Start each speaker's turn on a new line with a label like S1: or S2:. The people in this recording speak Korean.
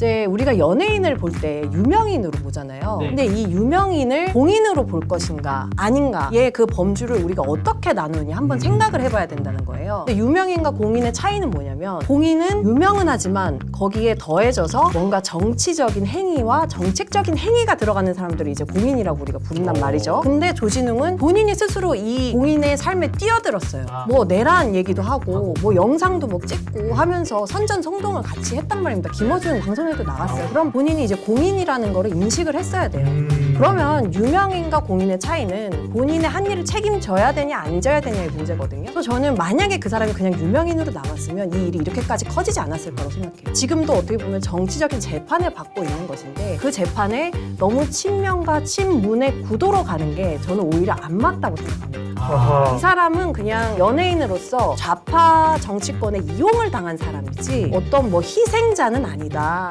S1: 이제 우리가 연예인을 볼 때 유명인으로 보잖아요.
S2: 네.
S1: 근데 이 유명인을 공인으로 볼 것인가 아닌가의 그 범주를 우리가 어떻게 나누느냐 한번
S2: 음.
S1: 생각을 해봐야 된다는 거예요. 근데 유명인과 공인의 차이는 뭐냐면 공인은 유명은 하지만 거기에 더해져서 뭔가 정치적인 행위와 정책적인 행위가 들어가는 사람들을 이제 공인이라고 우리가 부른단
S2: 어.
S1: 말이죠. 근데 조진웅은 본인이 스스로 이 공인의 삶에 뛰어들었어요.
S2: 아.
S1: 뭐 내란 얘기도 하고 뭐 영상도 뭐 찍고 하면서 선전성동을 같이 했단 말입니다. 김어준 방송에 도 나갔어요. 그럼 본인이 이제 공인이라는 거를 인식을 했어야 돼요.
S2: 음.
S1: 그러면 유명인과 공인의 차이는 본인의 한 일을 책임져야 되냐 안 져야 되냐의 문제거든요. 그래서 저는 만약에 그 사람이 그냥 유명인으로 남았으면 이 일이 이렇게까지 커지지 않았을 거라고 생각해요. 지금도 어떻게 보면 정치적인 재판을 받고 있는 것인데 그 재판에 너무 친명과 친문의 구도로 가는 게 저는 오히려 안 맞다고 생각합니다.
S2: 아하.
S1: 이 사람은 그냥 연예인으로서 좌파 정치권에 이용을 당한 사람이지 어떤 뭐 희생자는 아니다.